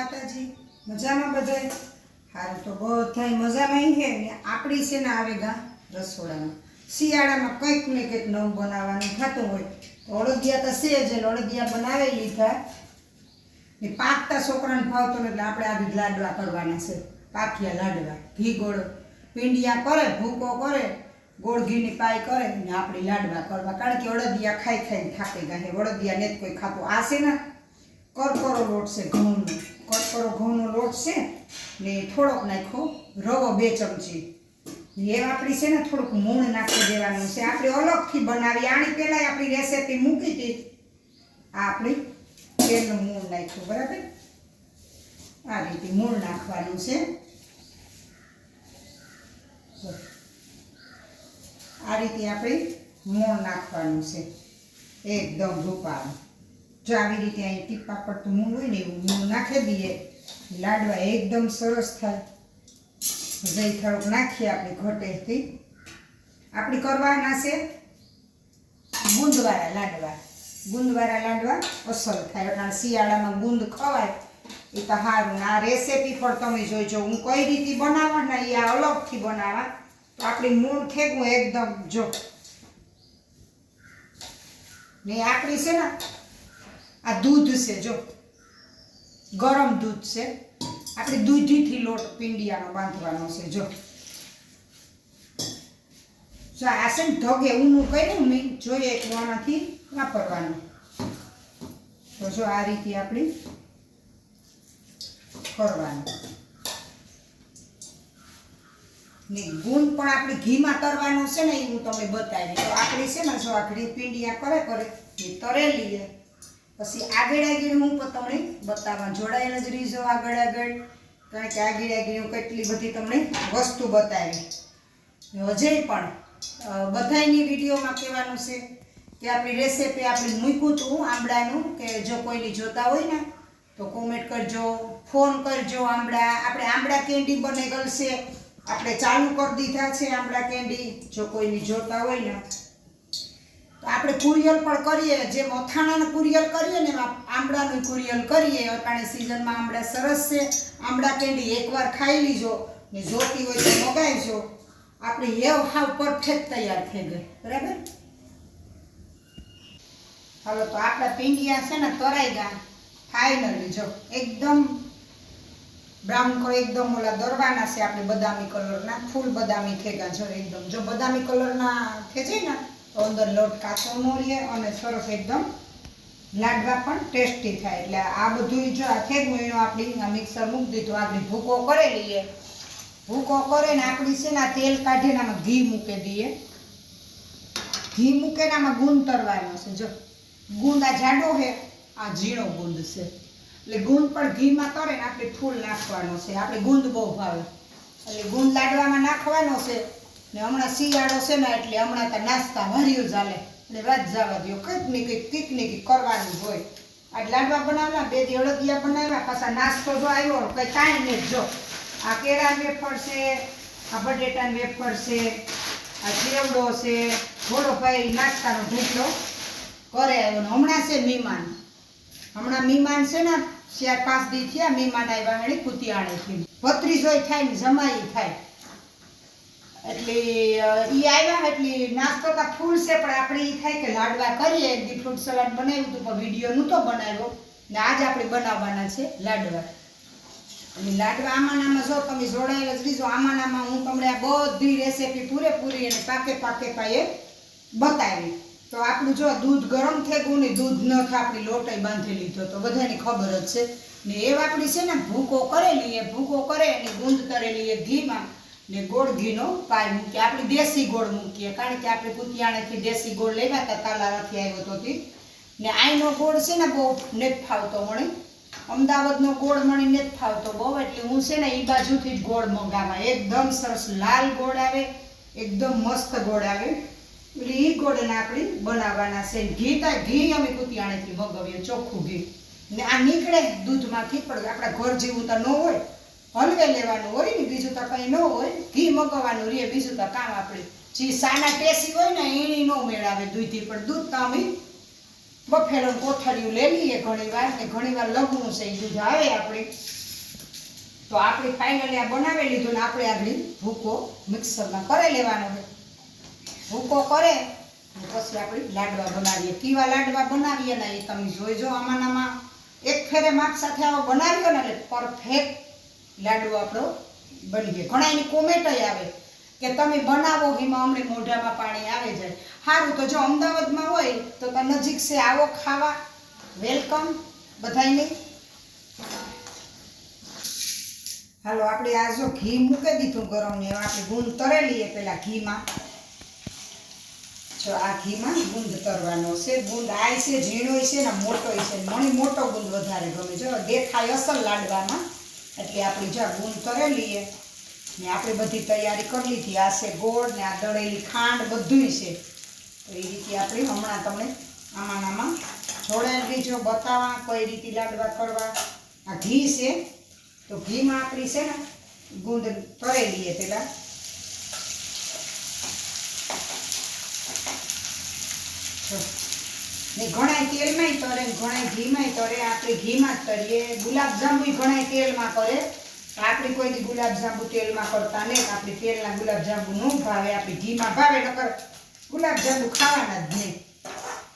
માતાજી, મજામાં બધાય? હાલ તો બધાય મજામાં છે ને આપણી છે ને આવે ગા રસોડામાં. શિયાળામાં કંઈક ને કંઈક નવું બનાવવાનું થતું હોય. તો અળદિયા તો છે જ અળદિયા બનાવી લીધા ને પાકતા છોકરાને ભાવતો એટલે આપણે આવી લાડવા કરવાના છે. પાકિયા લાડવા, ઘી ગોળ. પીંડિયા કરે, ભૂકો કરે, ગોળ ઘીની પાય કરે, ને આપણે લાડવા કરવા. કારણ કે અળદિયા ખાઈ ખાઈને થાકી ગયા અળદિયા ને કોઈ ખાતું. આ છે ને કરકરો લોટ છે ઘઉંનો. કરકરો ઘઉંનો લોટ છે ને થોડોક નાખો રવો બે ચમચી. એ આપણી છે ને થોડુંક મૂણ નાખી દેવાનું છે. આપણે અલગથી બનાવી આની પહેલાં આપણી રેસીપી મૂકી હતી. આ આપણી તેલનું મૂળ નાખ્યું, બરાબર? આ રીતે મૂળ નાખવાનું છે. આ રીતે આપણે મૂળ નાખવાનું છે. એકદમ રૂપાળું. જો આવી રીતે અહીં ટીપા પડતું મૂળ હોય ને એવું મૂળ નાખી દઈએ, લાડવા એકદમ સરસ થાય. દહીં થોડુંક નાખીએ આપણે ઘટેથી. આપણે કરવાના છે ગુંદવાળા લાડવા. ગુંદવાળા લાડવા અસલ થાય, કારણ શિયાળામાં ગુંદ ખવાય. એ તો સારું આ રેસીપી પણ તમે જોઈજો હું કઈ રીતે બનાવવા ને એ આ અલગથી બનાવવા. તો આપણી મૂળ ખેગું એકદમ જો. ને આપણી છે ને આ દૂધ છે, જો. ગરમ દૂધ છે. આપણે દૂધીથી લોટ પિંડિયાનો બાંધવાનો છે, જો. જો આ છે ને ધગે, ઊનું કર્યું મેં જોઈએ એટલે આનાથી વાપરવાનું. તો જો આ રીતે આપણે કરવાનું. ને ગુણ પણ આપણે ઘીમાં તરવાનો છે ને, એ હું તમને બતાવી તો આપણે છે ને, જો આખડી પિંડિયા કરે કરે, એ તરેલી પછી આગળ આગળ હું પણ તમને બતાવવા જોડાયેલ જ રહીજો આગળ આગળ. કારણ કે આગળ આગળ હું કેટલી બધી તમને વસ્તુ બતાવી. હજે પણ બધાની વિડીયોમાં કહેવાનું છે કે આપણી રેસીપી આપણે મૂક્યું હતું આંબળાનું, કે જો કોઈની જોતા હોય ને, તો કોમેન્ટ કરજો ફોન કરજો આંબળા. આપણે આંબળા કેન્ડી બને ગલશે. આપણે ચાલુ કરી દીધા છે આંબળા કેન્ડી જો કોઈની જોતા હોય ને તો આપણે કુરિયર પણ કરીએ, જે મોથાણાનું કુરિયર કરીએ ને એમાં આંબળાનું કુરિયર કરીએ, અટાણે સિઝનમાં આંબળા સરસ છે આંબળા કેન્ડી એકવાર ખાઈ લીજો ને જોતી હોય તો મગાવજો. આપણી હેવ હાવ પરફેક્ટ તૈયાર થઈ ગઈ, બરાબર? હાલો તો આપણા પીંડિયા છે ને તરાઈ ગયા ફાઇનલી જો, એકદમ બ્રાઉન કલર એકદમ ઓલા દરવાના છે આપણે બદામી કલરના ફૂલ બદામી થઈ છે એકદમ, જો બદામી કલરના થઈ જાય ને અંદર લોટ કાચો ન રહે અને સરસ એકદમ લાડવા પણ ટેસ્ટી થાય. એટલે આ બધું જો આ જ એનો આપણી આ મિક્સર મૂકી દીધું આપણે ભૂકો કરી લઈએ. ભૂકો કરે ને આપણી છે ને તેલ કાઢીને આમાં ઘી મૂકી દઈએ. ઘી મૂકીને આમાં ગુંદ તરવાનો છે. જો ગુંદ આ જાડો છે, આ ઝીણો ગુંદ છે. એટલે ગુંદ પણ ઘીમાં તરે ને આપણે ફૂલ નાખવાનો છે. આપણે ગુંદ બહુ ભાવે. એટલે ગુંદ લાડવામાં નાખવાનો છે. ને હમણાં શિયાળો છે ને એટલે હમણાં તો નાસ્તા ભર્યું ચાલે એટલે વાત જવા દો કંઈક ને કંઈક કંઈક ને કંઈક કરવાનું હોય. આ લાડવા બનાવ્યા બે દી અળદિયા બનાવ્યા, પાછા નાસ્તો જો આવ્યો કંઈ કાંઈ નહીં જો આ કેળા વેફર છે, આ બટેટાના વેફર છે, આ ચેવડો છે. થોડો ભાઈ, નાસ્તાનો ઢોકળો કરે આવ્યો હમણાં છે મહેમાન. હમણાં મહેમાન છે ને, ચાર પાંચ દી થયા, મહેમાન આવ્યા એને કુતિયાણીથી બત્રીસો થાય ને જમાઈ થાય. એટલે એ આવ્યા એટલે નાસ્તો તો ફૂલ છે, પણ આપણે એ થાય કે લાડવા કરીએ. એક દી ફ્રૂટ સલાડ બનાવ્યું હતું, પણ વીડિયો નહોતો બનાવ્યો. ને આજ આપણે બનાવવાના છે લાડવા. અને લાડવા આમાંનામાં જો તમે જોડાયેલા જ રીજો, આમાંનામાં હું તમને આ બધી રેસીપી પૂરેપૂરી અને પાકે પાકે પાયે બતાવી. તો આપણું જો દૂધ ગરમ થઈ ગયું ને દૂધ ન થાય આપણી લોટાઈ બાંધી લીધો. તો બધાની ખબર જ છે. ને એ આપણી છે ને ભૂકો કરેલી, એ ભૂકો કરે અને ગુંદ કરેલી, એ ઘીમાં ને ગોળ ઘીનો પાય મૂકીએ. આપણે દેશી ગોળ મૂકીએ, કારણ કે આપણે કુતિયાણેથી દેશી ગોળ લેવા હતા તાલાવાથી આવ્યો તો તે. ને આઈનો ગોળ છે ને બહુ નથી ફાવતો મને અમદાવાદનો ગોળ મને નથી ફાવતો બહુ, એટલે હું છે ને એ બાજુથી જ ગોળ મંગાવા એકદમ સરસ લાલ ગોળ આવે, એકદમ મસ્ત ગોળ આવે. એટલે એ ગોળને આપણે બનાવવાના છે. ઘી તા, ઘી અમે કુતિયાણેથી મગાવીએ, ચોખ્ખું ઘી. ને આ નીકળે દૂધમાંથી, પણ આપણા ઘર જેવું તો ન હોય. હલવે લેવાનું હોય ને, બીજું તો કંઈ ન હોય. ઘી મગાવવાનું રહે બીજું તો કામ આપણે. જે સાના ટેસી હોય ને, એની ન મેળાવે દૂધી પણ દૂધ તો અમે બફેડો કોથળિયું લઈ લઈએ ઘણી વાર, ને ઘણી વાર લઘું છે, એ દૂધ આવે આપણે. તો આપણે ફાઇનલી આ બનાવી લીધું ને, આપણે આગળ ભૂકો મિક્સરમાં કરી લેવાનો છે. ભૂકો કરે પછી આપણે લાડવા બનાવીએ. કેવા લાડવા બનાવીએ ને, એ તમે જોઈજો આમાં ને આમાં એક ફેરે માપ સાથે આવો બનાવ્યો ને, એટલે પરફેક્ટ લાડુ આપણો બની ગયો. ઘણા એની કોમેન્ટ આવે કે તમે બનાવો એમાં અમને મોઢામાં પાણી આવે જાય સારું તો જો અમદાવાદમાં હોય, તો ત્યાં નજીક છે આવો ખાવા. વેલકમ બધાને હાલો, આપણે આ જો ઘી મૂકી દીધું ગરમ ને આપણે ગુંદ તરેલીએ પેલા ઘીમાં. જો આ ઘીમાં ગુંદ તરવાનો છે. ગુંદ આય છે, ઝીણો છે ને મોટો છે. મને મોટો ગુંદ વધારે ગમે. જો દેખાય અસલ લાડવામાં. એટલે આપણે જો ગુણ તરે લઈએ ને આપણે બધી તૈયારી કરી લીધી. આ છે ગોળ ને આ દળેલી ખાંડ બધું છે. તો એ રીતે આપણે હમણાં તમને આમાં આમાં જોડાયેલ બીજો બતાવવા, કઈ રીતે લાડવા કરવા આ ઘી છે. તો ઘીમાં આપણી છે ને ગુંદ તરે લઈએ પેલા જો. ને ઘણાય તેલમાંય તરે ઘણા ઘીમાંય તરે. આપણે ઘીમાં જ તરીએ. ગુલાબજાંબુ ઘણાય તેલમાં કરે. આપણે કોઈ દી ગુલાબજાંબુ તેલમાં કરતા નહીં આપણે તેલના ગુલાબજાંબુ ન ભાવે, આપણે ઘીમાં ભાવે, નકર ગુલાબજાંબુ ખાવાના જ નહીં.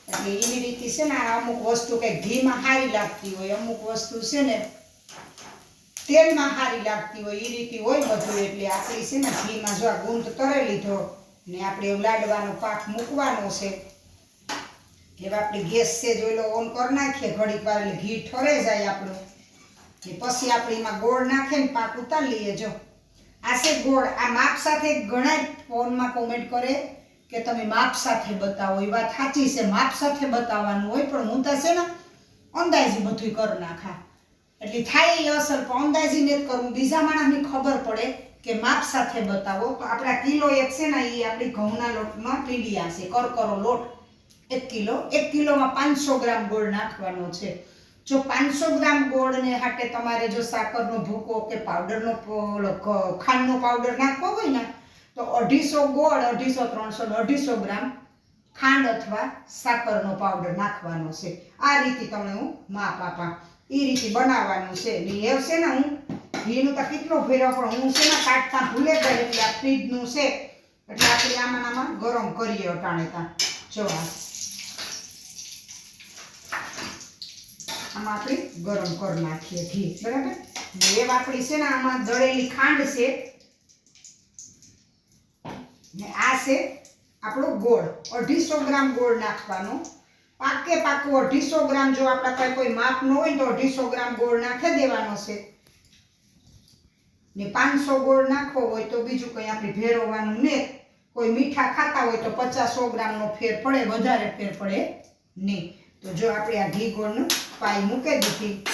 એટલે એવી રીતે છે ને અમુક વસ્તુ કંઈક ઘીમાં સારી લાગતી હોય, અમુક વસ્તુ છે ને તેલમાં સારી લાગતી હોય એ રીતે હોય બધું. એટલે આપણે છે ને ઘીમાં જો આ ગુંદ તરે લીધો ને આપણે લાડવાનો પાક મૂકવાનો છે હવે આપણે ગેસ છે જો એલો ઓન કરી નાખીએ, ઘડીક વાર એટલે ઘી ઠરે જાય આપણું. કે પછી આપણે એમાં ગોળ નાખીએ ને પાક ઉતારી લઈએ, જો. આ છે ગોળ. આ માપ સાથે ઘણા ફોનમાં કોમેન્ટ કરે કે તમે માપ સાથે બતાવો. એ વાત સાચી છે. માપ સાથે બતાવવાનું હોય, પણ હું તો છે ને અંદાજી બધું કરી નાખા. એટલે થાય એ અસર, પણ અંદાજી ને જ કરવું. બીજા માણસને ખબર પડે કે માપ સાથે બતાવો. તો આપણા કિલો એક છે ને, એ આપણી ઘઉંના લોટમાં પીડિયા છે. કરકરો લોટ. એક કિલો. એક કિલોમાં પાંચસો ગ્રામ ગોળ નાખવાનો છે. જો પાંચસો ગ્રામ ગોળને હાટે તમારે જો સાકરનો ભૂકો કે પાવડરનો ખાંડનો પાવડર નાખવો હોય ને, તો અઢીસો ગોળ, અઢીસો ત્રણસો અઢીસો ગ્રામ ખાંડ અથવા સાકરનો પાવડર નાખવાનો છે. આ રીતે તમને હું માપ આપા. એ રીતે બનાવવાનું છે. ને એ છે ને હું ઘીનું તો કેટલો ફેરવ પણ હું છે ને કાઢતા ભૂલે ગઈ એટલે આ ફ્રીજનું છે. એટલે આપણે આમાં આમાં ગરમ કરીએ અટાણે ત્યાં જો આમાં આપણે ગરમ કરી નાખીએ ઘી, બરાબર? એ આપણી છે ને આમાં દળેલી ખાંડ છે. ને આ છે આપણો ગોળ, અઢીસો ગ્રામ ગોળ નાખવાનો. પાકે પાકો અઢીસો ગ્રામ, જો આપણા પાસે કોઈ માપ ન હોય તો અઢીસો ગ્રામ ગોળ નાખી દેવાનો છે. ને પાંચસો ગોળ નાખવો હોય તો બીજું કંઈ આપણે ભેરવવાનું ને કોઈ મીઠા ખાતા હોય તો પચાસ ગ્રામનો ફેર પડે, વધારે ફેર પડે નહીં. તો જો આપણે આ ઘી ગોળનું પાઈ મૂકી દીધી.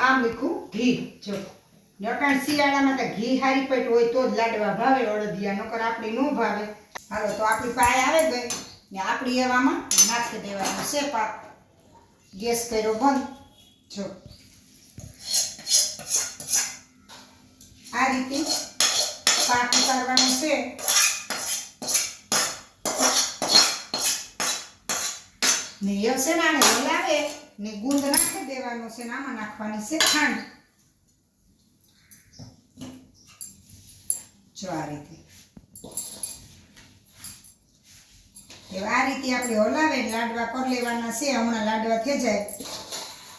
આ મીઠું ઘી. જો નટાણ શિયાળામાં તો ઘી હારી પેટ હોય તો જ લાડવા ભાવે, અડદિયા નકર આપણી ન ભાવે. હાલો, તો આપણી પાય આવે ગઈ. ને આપણી એવામાં નાખી દેવાનું છે પાક. ગેસ કર્યો બંધ. જો. આ રીતે પાક ઉતારવાનો છે. ને છે ને આને હલાવે ને ગુંદ નાખી દેવાનો છે ને આમાં નાખવાની છે ખાંડ. જો આ રીતે. આ રીતે આપણે હલાવે લાડવા કરી લેવાના છે, હમણાં લાડવા થઈ જાય.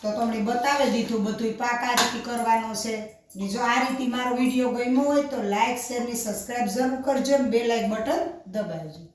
તો તમને બતાવી દીધું બધું પાક આ રીતે કરવાનો છે. ને જો આ રીતે મારો વીડિયો ગમ્યો હોય તો લાઇક શેર ને સબસ્ક્રાઈબ જરૂર કરજો ને બે લાઇક બટન દબાવજો.